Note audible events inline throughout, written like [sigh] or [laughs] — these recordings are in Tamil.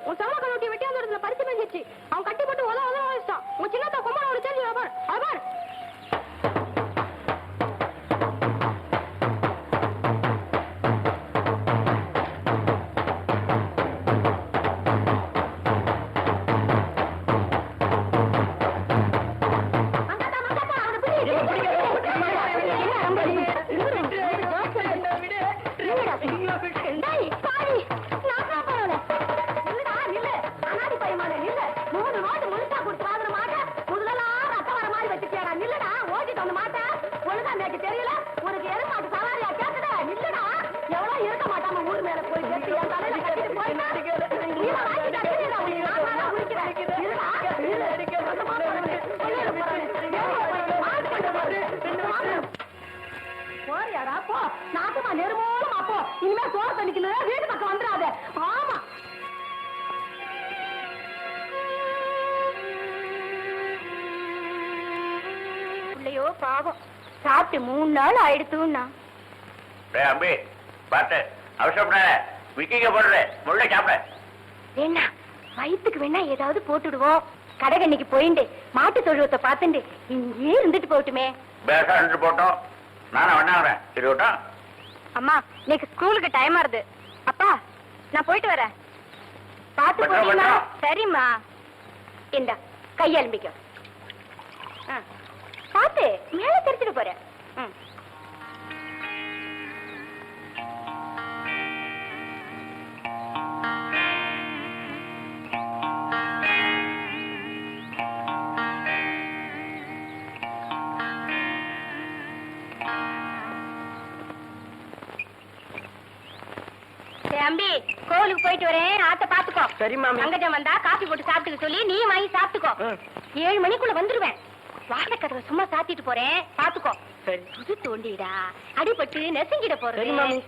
டே முத்து உன் சவள கண்ணோட்டி வெட்டி இடத்துல பறிச்சு பெஞ்சிச்சு அவன் கட்டி போட்டு உதவ உதவ வச்சிட்டான் உன் சின்னத்தை கும்பல ஒரு தெரிஞ்சு அவர் அவர் இனிமே சோறு தண்ணிக்கணும் வீட்டு பக்கம் வந்துடாத. ஆமா. பிள்ளையோ பாவம். சாப்பிட்டு மூணு நாள் ஆயிடுத்துன்னா. டேய் அம்பி பார்த்து அவசரப்படாத. விக்கிங்க போடுற முள்ள சாப்பிட. என்ன வயித்துக்கு வேணா ஏதாவது போட்டுடுவோம். கடைகண்ணிக்கு போயிண்டு மாட்டு தொழுவத்தை பார்த்துண்டு இங்கே இருந்துட்டு போட்டுமே பேசா ரெண்டு போட்டோம் நானும் வேணாங்கிறேன் இருக்கட்டும் அம்மா இன்னைக்கு ஸ்கூலுக்கு டைம் ஆறுது அப்பா நான் போயிட்டு வரேன் பார்த்து பத்திரம், போறீங்களா. சரிம்மா இந்த கையெலும்பிக்கும். பார்த்து மேல தெரிச்சிட்டு போறேன் ம். கோவிலுக்கு போயிட்டு வரேன். ஆத்த பாத்துக்கோ. சரி, மாமி. அங்கஜம் வந்தா காபி போட்டு சாப்பிட்டுக்க சொல்லி நீ வாங்கி சாப்பிட்டுக்கோ. ஏழு மணிக்குள்ள வந்துருவேன். வாசக்கதவை சும்மா சாத்திட்டு போறேன். பாத்துக்கோ. புது தோண்டிடா. அடிபட்டு நெசுங்கிட மாமி.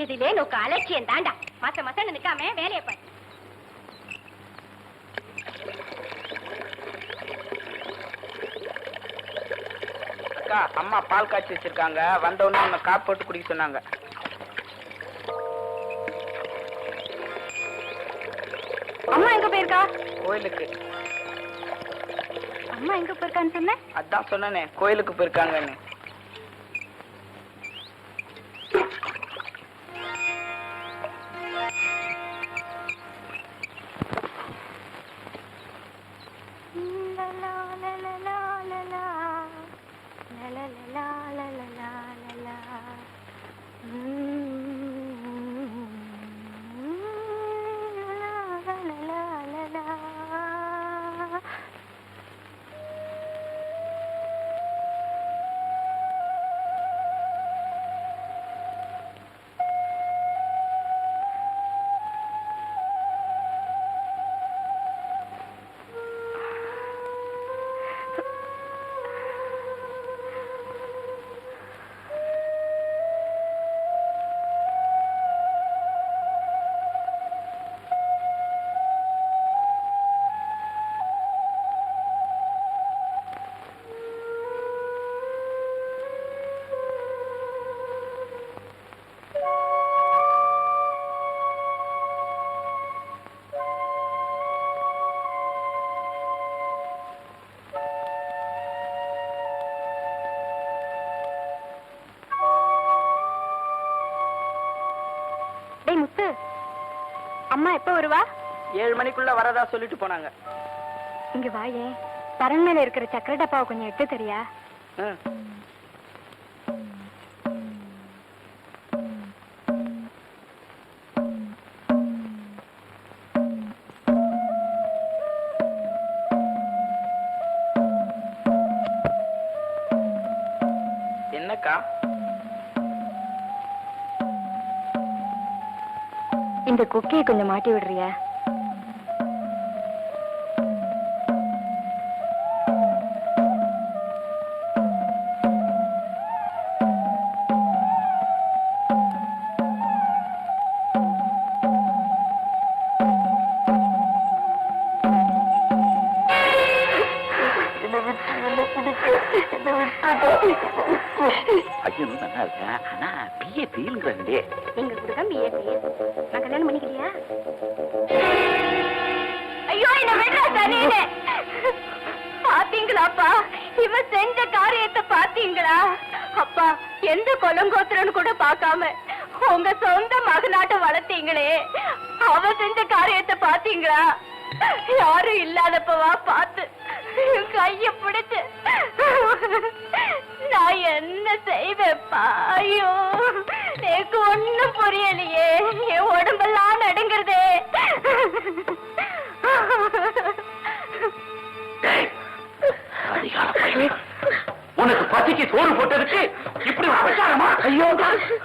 இதுலே நோக்கு அலட்சியம் தாண்டா. மாச மாசம் நிக்காம வேலையை பாரு. அம்மா பால் காய்ச்சி வச்சிருக்காங்க. வந்த உடனே உன்னை காப்பு போட்டு குடிக்க சொன்னாங்க. அம்மா கோயிலுக்கு. அம்மா எங்க போயிருக்கான்னு சொன்ன அதான் சொன்னேனே கோயிலுக்கு போயிருக்காங்கன்னு. எப்ப வருவா? ஏழு மணிக்குள்ள வரதா சொல்லிட்டு போனாங்க. இங்க வாயே. பரன் மேல இருக்கிற சக்கர டப்பாவை கொஞ்சம் எடுத்து தெரியா? இந்த குக்கியை கொஞ்சம் மாட்டி விடுறியா? ஆனா பிஏ ஃபீல்ங்கிறாங்களே எங்க கூட தான் பிஏ நான் கல்யாணம் பண்ணிக்கலையா? ஐயோ என்ன விடுறா தனியே பாத்தீங்களாப்பா? இவன் செஞ்ச காரியத்தை பாத்தீங்களா? அப்பா எந்த கொலங்கோத்திரன்னு கூட பார்க்காம உங்க சொந்த மகனாட்ட வளர்த்தீங்களே. அவ செஞ்ச காரியத்தை பாத்தீங்களா? யாரும் இல்லாதப்பவா பார்த்து கைய ஐயோ எனக்கு ஒண்ணும் புரியலையே. என் உடம்பெல்லாம் நடுங்கிறதே. உனக்கு பசிக்கு சோறு போட்டதுக்கு இப்படி அபச்சாரமா ஐயோ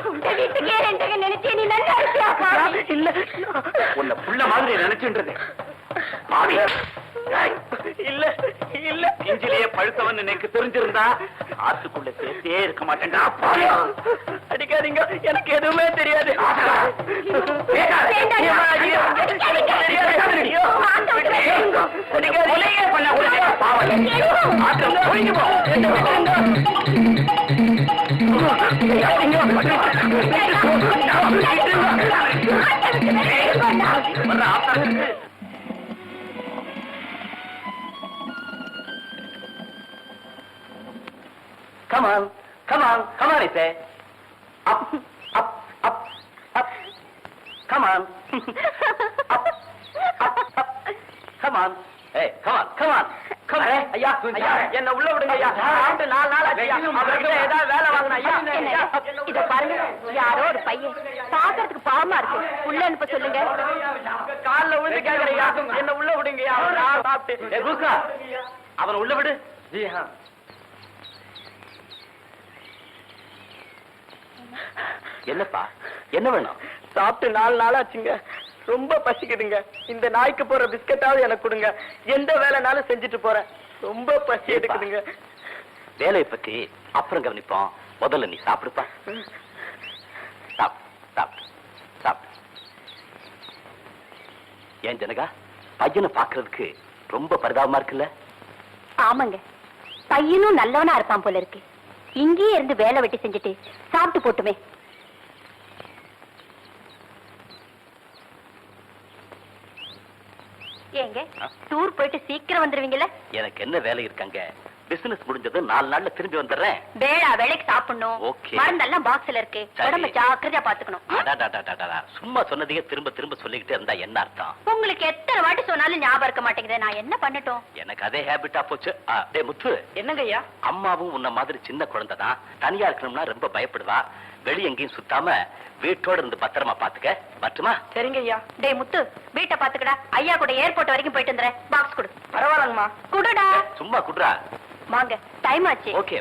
உங்க வீட்டுக்கே ரெண்டு நினைச்சே நீ நல்லா இருக்கியாப்பா இல்ல உன்னை புள்ள மாதிரி நினைச்சுன்றது இல்ல இல்ல. நெஞ்சிலேயே பழுத்தவன் எனக்கு தெரிஞ்சிருந்தா ஆத்துக்குள்ள சேர்த்தே இருக்க மாட்டேன்டா அடிக்காதீங்க. எனக்கு எதுவுமே தெரியாது. Come on, come on, come on, I say. Up, up, up, up. Come on. up, up, up. Come on. Hey, come on, come on. Come on. ஐயா ஐயா என்ன உள்ள விடுங்க ஐயா. ஆண்டு நாலு நாள் ஆச்சு ஐயா. அவர்கிட்ட ஏதாவது வேலை ஐயா. ஐயா, இத பாருங்க. யாரோ ஒரு பையன். பாக்குறதுக்கு பாவமா இருக்கு. உள்ள அனுப்ப சொல்லுங்க. கால்ல விழுந்து என்ன உள்ள விடுங்கய்யா அவன் நான் சாப்பிட்டு ஏ அவனை உள்ள விடு. ஜி என்னப்பா? என்ன வேணும்? சாப்பிட்டு நாலு நாள் ஆச்சுங்க ரொம்ப பசிக்குதுங்க. இந்த நாய்க்கு போற பிஸ்கட்டாவது எனக்கு கொடுங்க. எந்த வேலைனாலும் செஞ்சுட்டு போறேன். ரொம்ப பசி? எடுக்குதுங்க. வேலையை பத்தி அப்புறம் கவனிப்போம். முதல்ல நீ சாப்பிடுப்பா. சாப்பிடு சாப்பிடு சாப்பிடு ஏன் ஜனகா? பையனை பாக்குறதுக்கு ரொம்ப பரிதாபமா இருக்குல்ல? ஆமாங்க. பையனும் நல்லவனா இருப்பான் போல இருக்கு. இங்கேயே இருந்து வேலை வெட்டி செஞ்சுட்டு சாப்பிட்டு போட்டுமே. ஏங்க? டூர் போயிட்டு சீக்கிரம் வந்துருவீங்கல்ல? எனக்கு என்ன வேலை இருக்காங்க பிசினஸ் முடிஞ்சது நாலு நாள்ல திரும்பி வந்துடுறேன். வேளா வேலைக்கு சாப்பிடணும். Okay. மருந்தெல்லாம் பாக்ஸ்ல இருக்கு. சரி. உடம்ப ஜாக்கிரதையா பாத்துக்கணும்? அடாடாடாடாடா. சும்மா சொன்னதையே திரும்ப திரும்ப சொல்லிக்கிட்டே இருந்தா என்ன அர்த்தம் உங்களுக்கு எத்தனை வாட்டி சொன்னாலும் ஞாபகம் இருக்க மாட்டேங்குது நான் என்ன பண்ணட்டும் எனக்கு அதே ஹேபிட்டா போச்சு. ஆ, டேய் முத்து. என்னங்க ஐயா அம்மாவும் உன்ன மாதிரி சின்ன குழந்தை தான் தனியா இருக்கணும்னா ரொம்ப பயப்படுவா. வெளிய எங்கேயும் சுத்தாம வீட்டோட இருந்து பத்திரமா பாத்துக்க. பட்டுமா சரிங்க ஐயா டேய் முத்து வீட்டை பாத்துக்கடா. ஐயா கூட ஏர்போர்ட் வரைக்கும் போயிட்டு வந்துறேன் பாக்ஸ் கொடு. பரவாயில்லங்கம்மா. குடுடா. சும்மா குடுறா. வாங்க டைம் ஆச்சு. ஓகே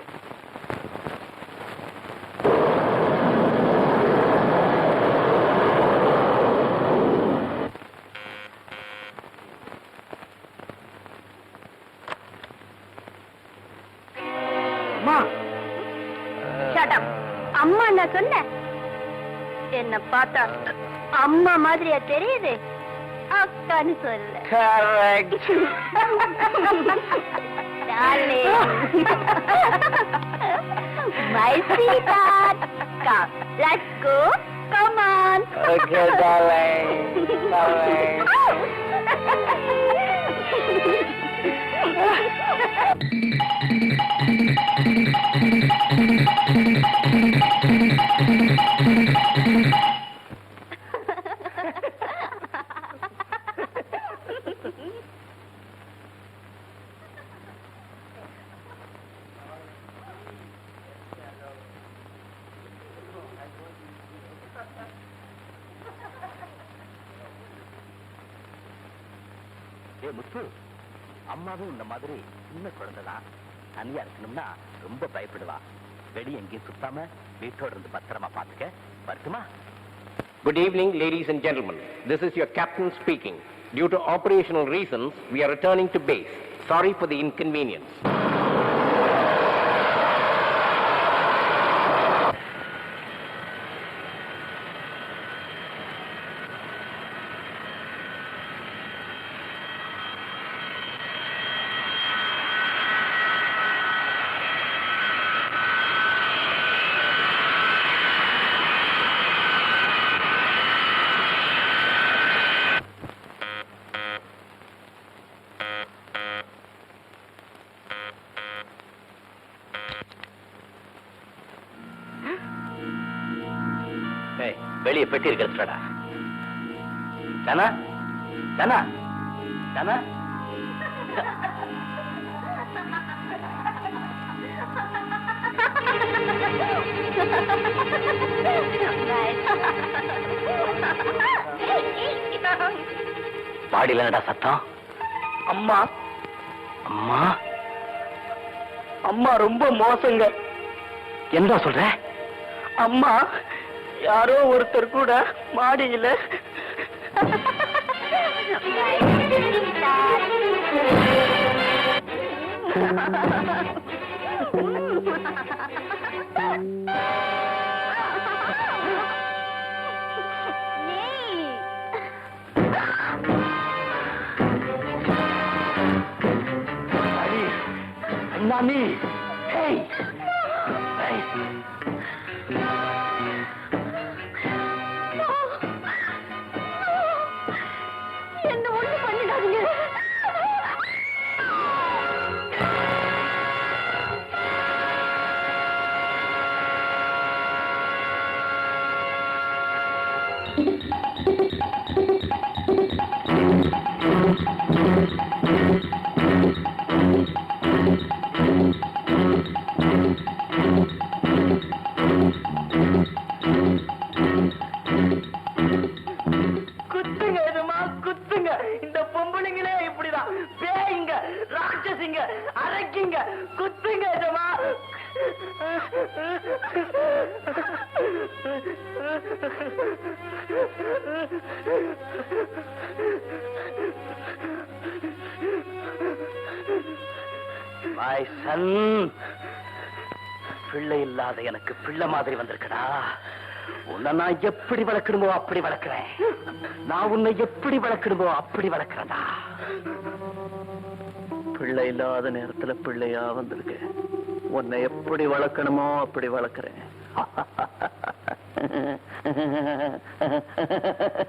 அம்மா. Shut up. அம்மா நான் சொன்னேன். என்ன பார்த்தா அம்மா மாதிரியா தெரியுது? அக்கான்னு சொல்லு correct [laughs] Darling. My sweetheart. Come, let's go. Come on. Okay, darling. Darling. ஏ [laughs] அம்மாவும் இந்த மாதிரி சின்ன குழந்தைதான் தனியா இருக்கணும்னா ரொம்ப பயப்படுவா வெளிய எங்கேயும் சுத்தாம வீட்டோட இருந்து பத்திரமா பாத்துக்க வரட்டுமா Good evening, ladies and gentlemen. This is your captain speaking. Due to operational reasons, we are returning to base. Sorry for the inconvenience. பெட்டி இருக்கிறடா ஜனா ஜனா ஜனா. பாடியில என்னடா சத்தம். அம்மா. அம்மா? அம்மா ரொம்ப மோசங்க. என்ன சொல்ற? அம்மா யாரோ ஒருத்தர் கூட மாடியில அண்ணாமி Hey! Hey! அரைக்கிங்க குத்துங்க எதுமா மை சன் பிள்ளை இல்லாத எனக்கு பிள்ளை மாதிரி வந்திருக்கடா. உன்னை நான் எப்படி வளர்க்கணுமோ அப்படி வளர்க்கிறேன். நான் உன்னை எப்படி வளர்க்கணுமோ அப்படி வளர்க்கிறேன்டா. பிள்ளை இல்லாத நேரத்துல பிள்ளையா வந்திருக்கு. உன்னை எப்படி வளர்க்கணுமோ அப்படி வளர்க்குறேன். [laughs]